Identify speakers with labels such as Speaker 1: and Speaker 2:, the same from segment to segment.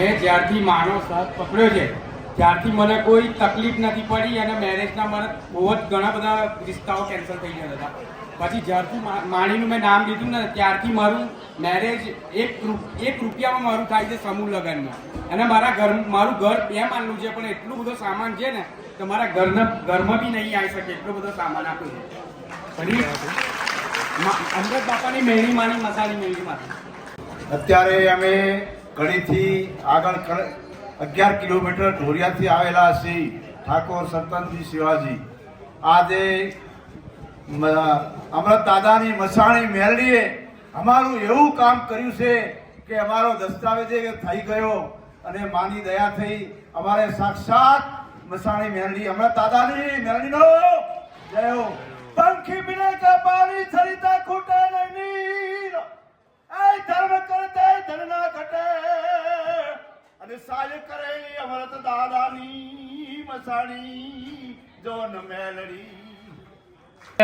Speaker 1: મેં જ્યારથી માનો સાથ પકડ્યો છે, ત્યારથી મને કોઈ તકલીફ નથી પડી અને મેરેજના મને બહુ જ ઘણા બધા રિશ્તાઓ કેન્સલ થઈ ગયા હતા. પછી જ્યારથી માણીનું મેં નામ લીધું ને ત્યારથી મારું મેરેજ એક એક રૂપિયામાં મારું થાય છે સમૂહ લગ્નમાં. અને મારા ઘર, મારું ઘર બે માલનું છે, પણ એટલું બધો સામાન છે ને કે મારા ઘરના, ઘરમાં બી નહીં આવી શકે, એટલો બધો સામાન આપ્યો છે. અમૃત બાપાની મહેણી માની મસાલી મેળી માંથી
Speaker 2: અત્યારે અમે કડીથી આગળ અગિયાર કિલોમીટર ઢોરિયાથી આવેલા શ્રી ઠાકોર સંતનજી શિવાજી. આજે અમૃત દાદાની મસાણી મેરડીએ અમારું એવું કામ કર્યું છે કે અમારો દસ્તાવેજ થઈ ગયો અને માની દયા થઈ અમારે સાક્ષાત મસાણી મેરડી અમૃત દાદાની મેરડીનો જય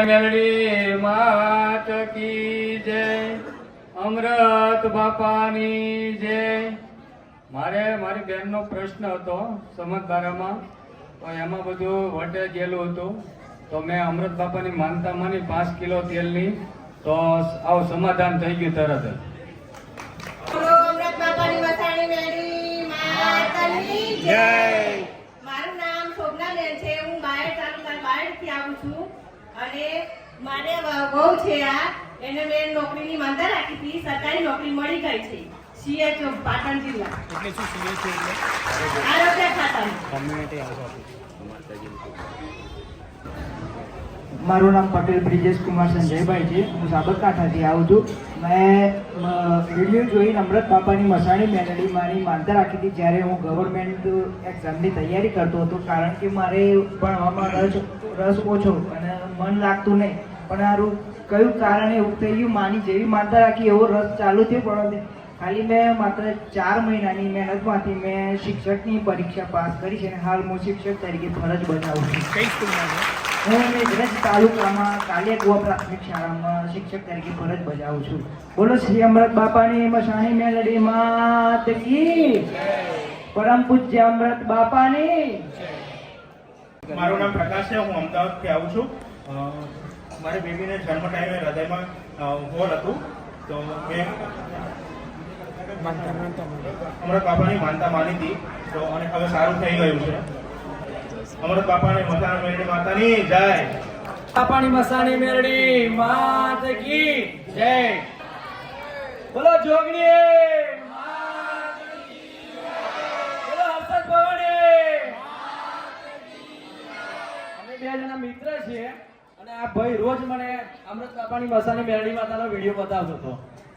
Speaker 2: મેલડી
Speaker 1: માત કી જય અમૃત બાપાની જય. મારે મારી બેનનો પ્રશ્ન હતો સમજદારામાં તો એમાં બધું વટે ગયેલું હતું. તો મેં અમૃત બાપાની માનતા માની પાંચ કિલો તેલની તો આવું સમાધાન થઈ ગયું તરત જ.
Speaker 3: મારું નામ શોભનાબેન છે. હું બાયડ તાલુકા બાયડથી આવું છું. અને મારે બહુ છે આ એને મેં નોકરીની માંદા રાખી હતી સરકારી નોકરી મળી ગઈ છે. સીએચઓ પાટણ જિલ્લા.
Speaker 1: એટલે શું સીએચઓ એટલે?
Speaker 3: આરોગ્ય ખાતા
Speaker 1: કમ્યુનિટી હાઉસ
Speaker 4: મારું નામ પટેલ બ્રિજેશ કુમાર સંજયભાઈ છે. હું સાબરકાંઠાથી આવું છું. મેં વીડિયો જોઈને અમૃત બાપાની મસાણી મેલડી મારી માનતા રાખી હતી. જ્યારે હું ગવર્મેન્ટ એક્ઝામની તૈયારી કરતો હતો કારણ કે મારે ભણવામાં રસ રસ ઓછો અને મન લાગતું નહીં. પણ આરું કયું કારણ એવું થઈ ગયું માની જેવી માનતા રાખી એવો રસ ચાલુ થયો પણ ખાલી મેં માત્ર ચાર મહિનાની મહેનતમાંથી મેં શિક્ષકની પરીક્ષા પાસ કરી છે અને હાલ હું શિક્ષક તરીકે ફરજ બજાવું છું. હું મેઘરજ તાલુકામાં કાલિયાકુવા પ્રાથમિક શાળામાં શિક્ષક તરીકે ફરજ બજાવું છું. બોલો શ્રી અમૃત બાપાની મસાણી મેલડી માત પરમ પૂજ્ય અમૃત બાપાની.
Speaker 2: મારું નામ પ્રકાશ છે હું અમદાવાદથી આવું છું. મારી બેબીને જન્મ ટાઈમે હૃદયમાં હોલ હતું. તો મેં અમારા બાપાની માનતા. માની હતી. તો અને હવે સારું થઈ ગયું છે. અમારા બાપાની મસાણા મેળવી માતાની જય.
Speaker 1: બાપાની મસાણી મેરડી માત કી જય. બોલો જોગણી બે જણા મિત્ર છીએ. અને આ ભાઈ રોજ મને અમૃત બાપાની મસાણી મેરડી માતાનો વીડિયો બતાવતો હતો.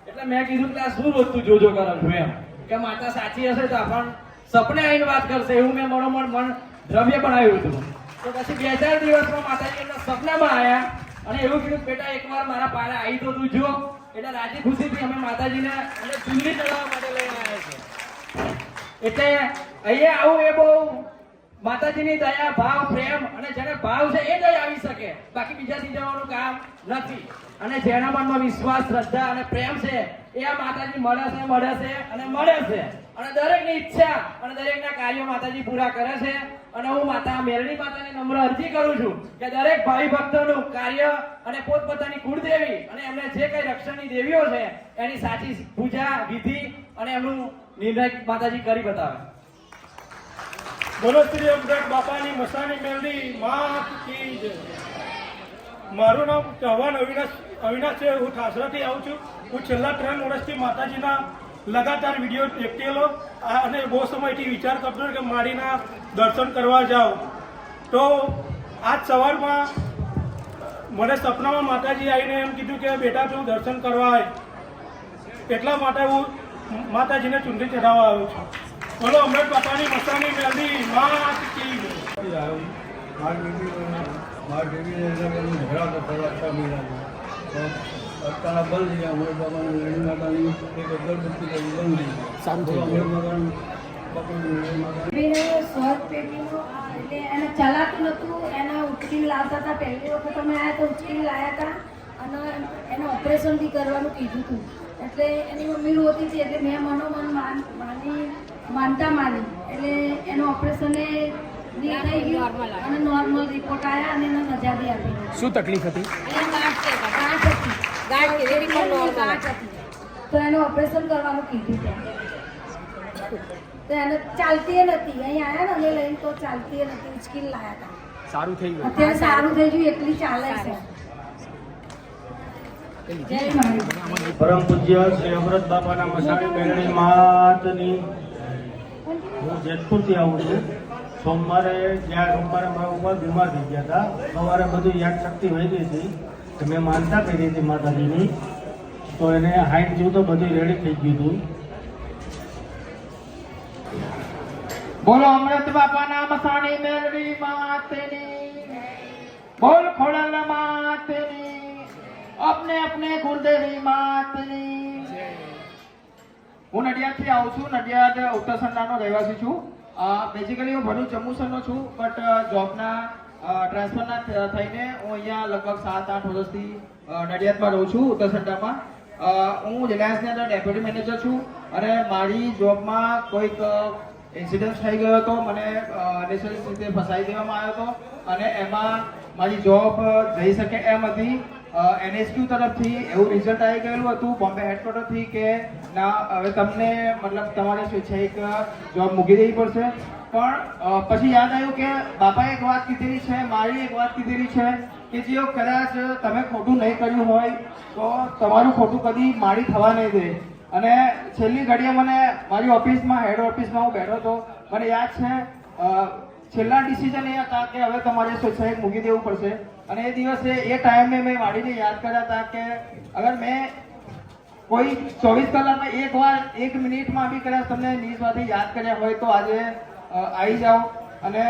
Speaker 1: એટલે મેં કીધું કે આ શું વસ્તુ જોજો કરો છો એમ. કે માતા સાચી હશે તો આપણ સપને આવીને વાત કરશે એવું મેં મારો મન મન દ્રવ્ય બનાવ્યું હતું. તો પછી બે ચાર દિવસમાં માતાજી એમના સપનામાં આવ્યા અને એવું કીધું બેટા એકવાર મારા પાસે આવી તો તું જો. એટલે રાજી ખુશીથી અમે માતાજીને અને ચૂંદડી ચડાવવા માટે લઈને આવ્યા છે એટલે અહીંયા આવું એ બહુ માતાજીની દયા, ભાવ, પ્રેમ અને જેને ભાવ છે એ જ આવી શકે. બાકી બીજાથી જવાનું કામ નથી. અને જેના મનમાં વિશ્વાસ, શ્રદ્ધા અને પ્રેમ છે, એ આ માતાજી મળે છે મળે છે અને મળે છે. અને દરેકની ઈચ્છા અને દરેકના કાર્યો માતાજી પૂરા કરે છે. અને હું માતા મેરણી માતાને નમ્ર અરજી કરું છું કે દરેક ભાઈ ભક્તોનું કાર્ય અને પોતપોતાની કુળદેવી અને એમને જે કઈ રક્ષણની દેવીઓ છે, એની સાચી પૂજા, વિધિ અને એમનું નિર્ણય માતાજી કરી બતાવે.
Speaker 5: બોલો અમદાવાદ બાપાની મસાની મેલડી જય. મારું નામ ચૌહાણ અવિનાશ અવિનાશ છે. હું ઠાસરાથી આવું છું. હું છેલ્લા ત્રણ વર્ષથી માતાજીના લગાતાર વીડિયો દેખતેલો અને બહુ સમયથી વિચાર કરતો કે મારીના દર્શન કરવા જાઉં. તો આજ સવારમાં મને સપનામાં માતાજી આવીને એમ કીધું કે બેટા તું દર્શન કરવા આવે એટલા માટે હું માતાજીને ચૂંટણી ચઢાવવા આવ્યો છું. બોલો, અમૃત બાપાની મસાની મેલડી માત કી જય.
Speaker 6: બેને સ્વર્ગ પેટીનું એટલે એને ચલાતું નહોતું એને ઉચકીને લાવતા હતા, પહેલી વખત અમે આવ્યા તો ઉચકીને લાવ્યા હતા અને એને ઓપરેશન બી કરવાનું કીધું હતું એટલે એની મમ્મી રોતી હતી એટલે મેં મનોમન માની માનતા માની. એટલે એનું ઓપરેશન થઈ ગયું અને નોર્મલ રિપોર્ટ આવ્યા અને એને નજારી આપી
Speaker 5: શું તકલીફ હતી?
Speaker 6: ગાંઠ હતી. ગાંઠ હતી. તો એનું ઓપરેશન કરવાનું કીધું તો એને ચાલતી એ નથી અહીં આવ્યા ને અમે લઈને તો ચાલતી એ નથી ઉચકીને લાયા હતા
Speaker 5: સારું થઈ ગયું.
Speaker 6: અત્યારે સારું થઈ ગયું એટલી ચાલે છે.
Speaker 7: પરમ પૂજ્ય શ્રી અમૃત બાપાના મસાણી મેળણી માતની. હું જેતપુરથી આવું છું. સોમવારે જ્યાં સોમવારે મારા ઉપર બીમાર થઈ ગયા હતા. સવારે બધું યાદ શક્તિ વહી ગઈ હતી. તો મેં માનતા કરી હતી માતાજીની. તો એને હાઈટ જેવું તો બધું રેડી થઈ ગયું હતું.
Speaker 8: બોલો અમૃત બાપાના મસાણી મેળવી માતની. બોલ ખોડલ માતની અપને અપને માતની હું નડિયાદથી આવું છું નડિયાદ ઉત્તર ઉત્તરસંડાનો રહેવાસી છું. બેઝિકલી હું ભરૂચ જમ્મુસરનો છું બટ જોબના ટ્રાન્સફરના થઈને હું અહીંયા લગભગ સાત આઠ વર્ષથી નડિયાદમાં રહું છું ઉત્તરસંડામાં. અ, હું રિલાયન્સની અંદર ડેપ્યુટી મેનેજર છું અને મારી જોબમાં કોઈક ઇન્સિડન્ટ થઈ ગયો હતો મને અનેસરી રીતે ફસાઈ દેવામાં આવ્યો હતો અને એમાં મારી જોબ જઈ શકે એમ હતી. એનએસક્યુ તરફથી એવું રિઝલ્ટ આવી ગયેલું હતું બોમ્બે હેડક્વાર્ટરથી કે ના, હવે તમને મતલબ તમારે સ્વૈચ્છિક જોબ મૂકી દેવી પડશે. પણ પછી યાદ આવ્યું કે બાપાએ એક વાત કીધેલી છે મારી એક વાત કીધેલી છે, કે જેઓ કદાચ તમે ખોટું નહીં કર્યું હોય, તો તમારું ખોટું કદી મારી થવા નહીં દે. અને છેલ્લી ઘડીએ મને મારી ઓફિસમાં હેડ ઓફિસમાં હું બેઠો હતો, મને યાદ છે છેલ્લા ડિસિઝન એ હતા કે હવે તમારે સ્વેચ્છાએ મૂકી દેવું પડશે. અને એ દિવસે એ ટાઈમે મેં વાડીને યાદ કર્યા હતા કે અગર મેં કોઈ ચોવીસ કલાકમાં એક વાર, એક મિનિટમાં બી કદાચ તમને ન્યૂઝમાંથી યાદ કર્યા હોય તો આજે આવી જાઓ. અને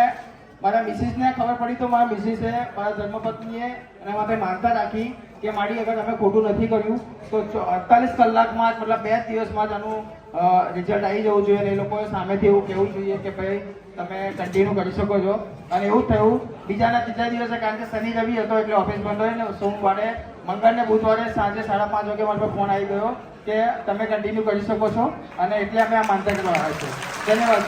Speaker 8: મારા મિસિસને ખબર પડી તો મારા મિસિસે મારા ધર્મપત્નીએ એના માટે માનતા રાખી કે મારી અગર તમે ખોટું નથી કર્યું, તો અડતાલીસ કલાકમાં મતલબ બે દિવસમાં જ આનું રિઝલ્ટ આવી જવું જોઈએ અને એ લોકોએ સામેથી એવું કહેવું જોઈએ કે ભાઈ તમે કન્ટિન્યુ કરી શકો છો. અને એવું થયું, બીજાના ત્રીજા દિવસે, કારણ કે શનિ રવિ હતો એટલે ઓફિસ બંધ હોય ને, સોમવારે, મંગળને બુધવારે સાંજે સાડા પાંચ વાગે મારા ફોન આવી ગયો કે તમે કન્ટિન્યુ કરી શકો છો. અને એટલે અમે આ માનતા કરવા આવ્યા છીએ ધન્યવાદ